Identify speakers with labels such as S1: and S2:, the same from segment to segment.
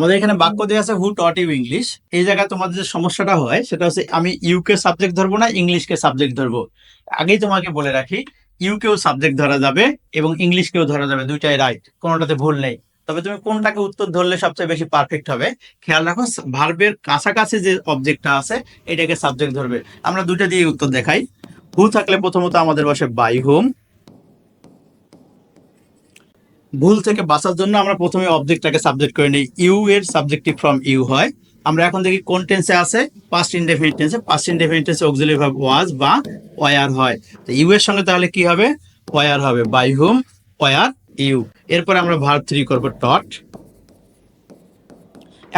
S1: আমাদের এখানে বাক্য দেওয়া আছে হু টট ইউ ইংলিশ এই জায়গায় তোমাদের যে সমস্যাটা হয়, সেটা হচ্ছে, আমি ইউকে সাবজেক্ট ধরবো না ইংলিশকে সাবজেক্ট ধরবো? আগেই তোমাকে বলে রাখি ইউকেও সাবজেক্ট ধরা যাবে এবং ইংলিশকেও ধরা যাবে, দুইটাই রাইট কোনোটাতে ভুল নেই। তবে তুমি কোনটাকে উত্তর ধরলে সবচেয়ে বেশি পারফেক্ট হবে? খেয়াল রাখো ভার্বের কাছাকাছি যে অবজেক্টটা আছে, এটাকে সাবজেক্ট ধরবে। আমরা দুইটা দিয়ে উত্তর দেখাই। হু থাকলে প্রথমত আমাদের বসে বাই হোম ভুল থেকে বাঁচার জন্য আমরা প্রথমে অবজেক্টটাকে সাবজেক্ট করে নিই। ইউ এর সাবজেক্টিভ ফ্রম ইউ হয়। আমরা এখন দেখি কোন টেন্সে আছে? পাস্ট ইনডেফিনিট টেন্সে পাস্ট ইনডেফিনিট টেন্সে অক্সিলারি ভার্ব ওয়াজ বা ওয়ার হয়। তো ইউ এর সঙ্গে তাহলে কি হবে? ওয়ার হবে। বাই হুম ওয়ার ইউ এরপরে আমরা ভার্ব থ্রি করব টট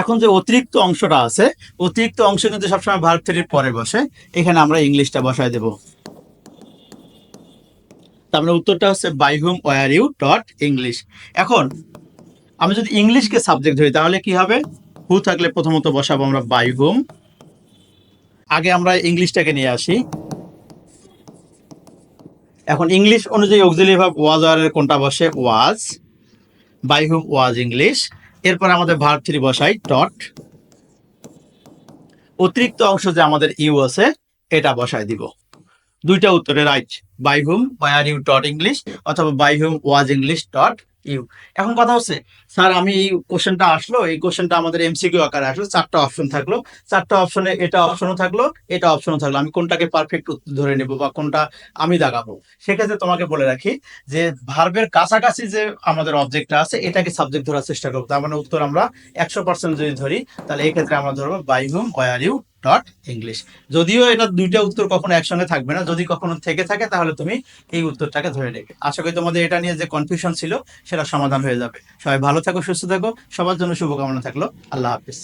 S1: এখন যে অতিরিক্ত অংশটা আছে, অতিরিক্ত অংশ কিন্তু সবসময় ভার্ব থ্রির পরে বসে। এখানে আমরা ইংলিশটা বসায় দেব। তার মানে উত্তরটা হচ্ছে by whom were you taught English এখন, আমি যদি ইংলিশকে সাবজেক্ট ধরি, তাহলে কি হবে? হু থাকলে প্রথমত বসাবো আমরা বাই হুম আগে আমরা ইংলিশটাকে নিয়ে আসি। এখন ইংলিশ অনুযায়ী অক্সিলারি ভার্ব ওয়াজ আর কোনটা বসে? ওয়াজ বাই হুম ওয়াজ ইংলিশ এরপর আমাদের ভার্ব থ্রি বসাই ডট অতিরিক্ত অংশ যে আমাদের ইউ আছে, এটা বসায় দিব। দুইটা উত্তরে right by whom are you taught English অথবা by whom was English taught you এখন কথা হচ্ছে, স্যার, আমি এই কোশ্চেনটা আসলো, এই কোশ্চেনটা আমাদের এমসিকিউ আকারে আসলো, চারটা অপশন থাকল। চারটা অপশনে এটা অপশনও থাকল, এটা অপশনও থাকল। আমি কোনটাকে পারফেক্ট ধরে নেব বা কোনটা আমি দাগাবো সেক্ষেত্রে তোমাকে বলে রাখি যে ভার্বের কাছাকাছি যে আমাদের অবজেক্টটা আছে, এটাকে সাবজেক্ট ধরার চেষ্টা করব। তার মানে উত্তর আমরা একশো পার্সেন্ট যদি ধরি, তাহলে এই ক্ষেত্রে আমরা ধরবো by whom were you taught English যদিও এটা দুইটা উত্তর কখনো একসঙ্গে থাকবে না, যদি কখনো থেকে থাকে তাহলে তুমি এই উত্তরটাকে ধরে রেখে। আশা করি তোমাদের এটা নিয়ে যে কনফিউশন ছিল, সেটা সমাধান হয়ে যাবে। সবাই ভালো থাকো, সুস্থ থাকো, সবার জন্য শুভকামনা থাকল। আল্লাহ হাফিজ।